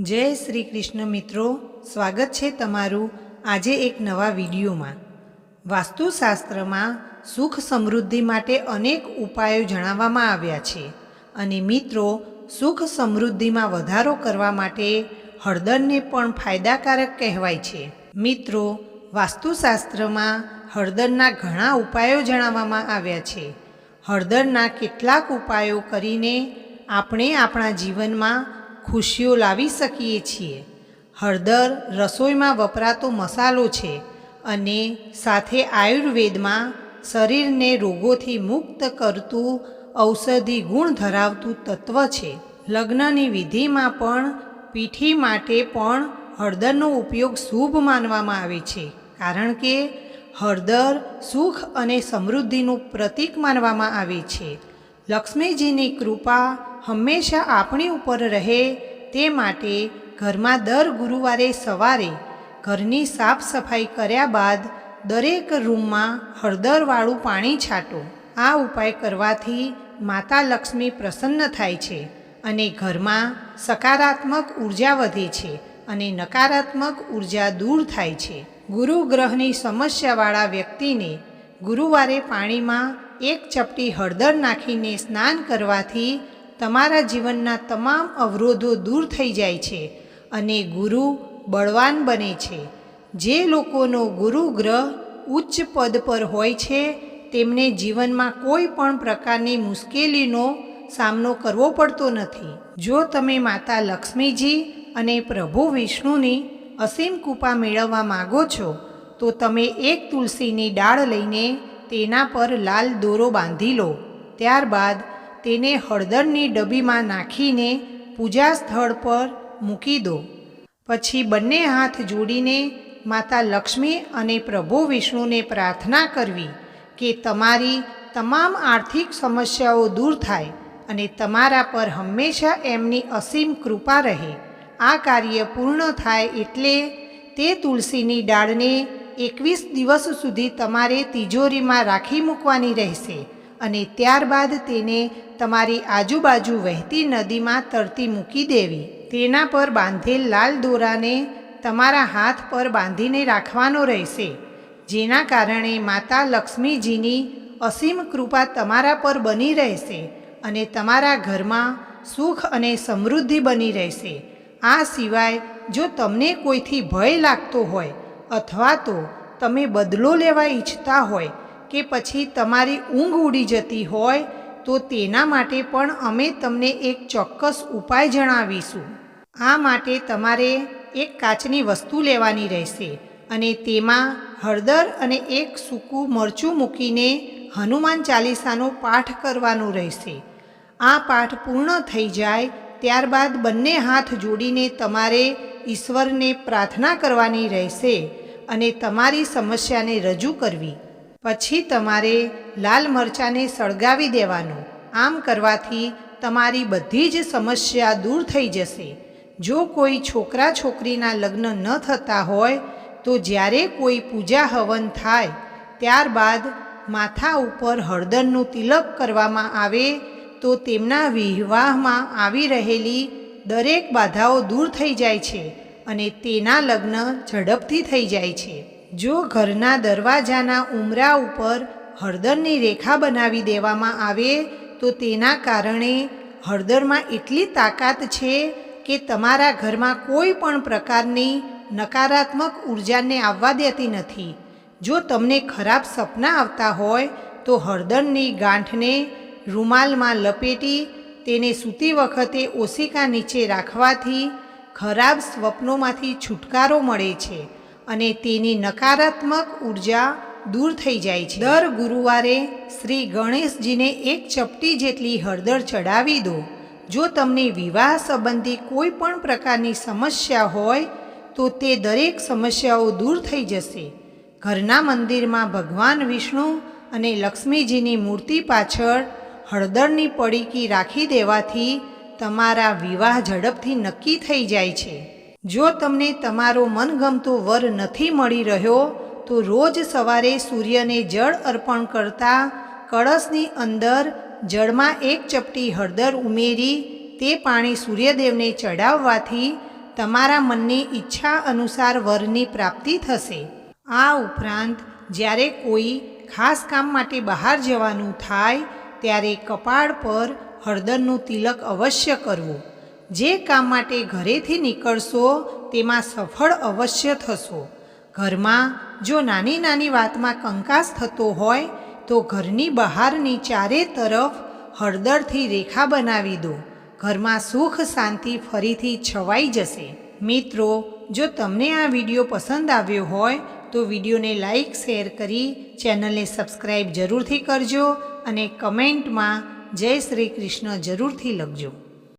જય શ્રી કૃષ્ણ મિત્રો, સ્વાગત છે તમારું આજે એક નવા વિડીયોમાં. વાસ્તુશાસ્ત્રમાં સુખ સમૃદ્ધિ માટે અનેક ઉપાયો જણાવવામાં આવ્યા છે અને મિત્રો, સુખ સમૃદ્ધિમાં વધારો કરવા માટે હળદરને પણ ફાયદાકારક કહેવાય છે. મિત્રો, વાસ્તુશાસ્ત્રમાં હળદરના ઘણા ઉપાયો જણાવવામાં આવ્યા છે. હળદરના કેટલાક ઉપાયો કરીને આપણે આપણા જીવનમાં ખુશીઓ લાવી શકીએ છીએ. હળદર રસોઈમાં વપરાતો મસાલો છે અને સાથે આયુર્વેદમાં શરીરને રોગોથી મુક્ત કરતું ઔષધિ ગુણ ધરાવતું તત્વ છે. લગ્નની વિધિમાં પણ પીઠી માટે પણ હળદરનો ઉપયોગ શુભ માનવામાં આવે છે, કારણ કે હળદર સુખ અને સમૃદ્ધિનું પ્રતીક માનવામાં આવે છે. લક્ષ્મીજીની કૃપા હંમેશા આપણી ઉપર રહે તે માટે ઘરમાં દર ગુરુવારે સવારે ઘરની સાફ સફાઈ કર્યા બાદ દરેક રૂમમાં હળદરવાળું પાણી છાંટો. આ ઉપાય કરવાથી માતા લક્ષ્મી પ્રસન્ન થાય છે અને ઘરમાં સકારાત્મક ઊર્જા વધે છે અને નકારાત્મક ઊર્જા દૂર થાય છે. ગુરુ ગ્રહની સમસ્યાવાળા વ્યક્તિને ગુરુવારે પાણીમાં એક ચપટી હળદર નાખીને સ્નાન કરવાથી તમારા જીવનના તમામ અવરોધો દૂર થઈ જાય છે અને ગુરુ બળવાન બને છે. જે લોકોનો ગુરુ ગ્રહ ઉચ્ચ પદ પર હોય છે, તેમને જીવનમાં કોઈ પણ પ્રકારની મુશ્કેલીનો સામનો કરવો પડતો નથી. જો તમે માતા લક્ષ્મીજી અને પ્રભુ વિષ્ણુની અસીમ કૃપા મેળવવા માગો છો, તો તમે એક તુલસીની ડાળ લઈને તેના પર લાલ દોરો બાંધી લો. ત્યારબાદ તેને હળદરની ડબ્બીમાં નાખીને પૂજા સ્થળ પર મૂકી દો. પછી બંને હાથ જોડીને માતા લક્ષ્મી અને પ્રભુ વિષ્ણુને પ્રાર્થના કરવી કે તમારી તમામ આર્થિક સમસ્યાઓ દૂર થાય અને તમારા પર હંમેશા એમની અસીમ કૃપા રહે. આ કાર્ય પૂર્ણ થાય એટલે તે તુલસીની ડાળને એકવીસ દિવસ સુધી તમારે તિજોરીમાં રાખી મૂકવાની રહેશે. અને ત્યારબાદ તેને તમારી આજુબાજુ વહેતી નદીમાં તરતી મૂકી દેવી. તેના પર બાંધેલ લાલ દોરાને તમારા હાથ પર બાંધીને રાખવાનો રહેશે. જેના કારણે માતા લક્ષ્મીજીની અસીમ કૃપા તમારા પર બની રહેશે અને તમારા ઘરમાં સુખ અને સમૃદ્ધિ બની રહેશે. આ સિવાય જો તમને કોઈથી ભય લાગતો હોય અથવા તો તમે બદલો લેવા ઈચ્છતા હોય કે પછી તમારી ઊંઘ ઉડી જતી હોય, તો તેના માટે પણ અમે તમને એક ચોક્કસ ઉપાય જણાવીશું. આ માટે તમારે એક કાચની વસ્તુ લેવાની રહેશે અને તેમાં હળદર અને એક સૂકું મરચું મૂકીને હનુમાન ચાલીસાનો પાઠ કરવાનો રહેશે. આ પાઠ પૂર્ણ થઈ જાય ત્યારબાદ બંને હાથ જોડીને તમારે ઈશ્વરને પ્રાર્થના કરવાની રહેશે અને તમારી સમસ્યાને રજૂ કરવી. પછી તમારે લાલ મરચાંને સળગાવી દેવાનું. આમ કરવાથી તમારી બધી જ સમસ્યા દૂર થઈ જશે. જો કોઈ છોકરા છોકરીના લગ્ન ન થતા હોય, તો જ્યારે કોઈ પૂજા હવન થાય, ત્યારબાદ માથા ઉપર હળદરનું તિલક કરવામાં આવે, તો તેમના વિવાહમાં આવી રહેલી દરેક બાધાઓ દૂર થઈ જાય છે અને તેના લગ્ન ઝડપથી થઈ જાય છે. જો ઘરના દરવાજાના ઉમરા ઉપર હળદરની રેખા બનાવી દેવામાં આવે, તો તેના કારણે હળદરમાં એટલી તાકાત છે કે તમારા ઘરમાં કોઈ પણ પ્રકારની નકારાત્મક ઉર્જાને આવવા દેતી નથી. જો તમને ખરાબ સપના આવતા હોય, તો હળદરની ગાંઠને રૂમાલમાં લપેટી, તેને સૂતી વખતે ઓશિકા નીચે રાખવાથી ખરાબ સ્વપ્નોમાંથી છુટકારો મળે છે. અને તેની નકારાત્મક ઊર્જા દૂર થઈ જાય છે. દર ગુરુવારે શ્રી ગણેશજીને એક ચપટી જેટલી હળદર ચડાવી દો. જો તમને વિવાહ સંબંધી કોઈ પણ પ્રકારની સમસ્યા હોય, તો તે દરેક સમસ્યાઓ દૂર થઈ જશે. ઘરના મંદિરમાં ભગવાન વિષ્ણુ અને લક્ષ્મીજીની મૂર્તિ પાછળ હળદરની પડીકી રાખી દેવાથી તમારા વિવાહ ઝડપથી નક્કી થઈ જાય છે. જો તમને તમારો મનગમતો વર નથી મળી રહ્યો, તો રોજ સવારે સૂર્યને જળ અર્પણ કરતા કળશની અંદર જળમાં એક ચપટી હળદર ઉમેરી, તે પાણી સૂર્યદેવને ચડાવવાથી તમારા મનની ઈચ્છા અનુસાર વરની પ્રાપ્તિ થશે. આ ઉપરાંત, જ્યારે કોઈ ખાસ કામ માટે બહાર જવાનું થાય, ત્યારે કપાળ પર હળદરનું તિલક અવશ્ય કરવું. જે કામ માટે ઘરેથી નીકળશો, તેમાં સફળ અવશ્ય થશો. ઘરમાં જો નાની નાની વાતમાં કંકાસ થતો હોય, તો ઘરની બહારની ચારે તરફ હળદરથી રેખા બનાવી દો. ઘરમાં સુખ શાંતિ ફરીથી છવાઈ જશે. મિત્રો, જો તમને આ વીડિયો પસંદ આવ્યો હોય, તો વિડીયોને લાઈક, શેર કરી ચેનલને સબસ્ક્રાઈબ જરૂરથી કરજો અને કમેન્ટમાં જય શ્રી કૃષ્ણ જરૂરથી લખજો.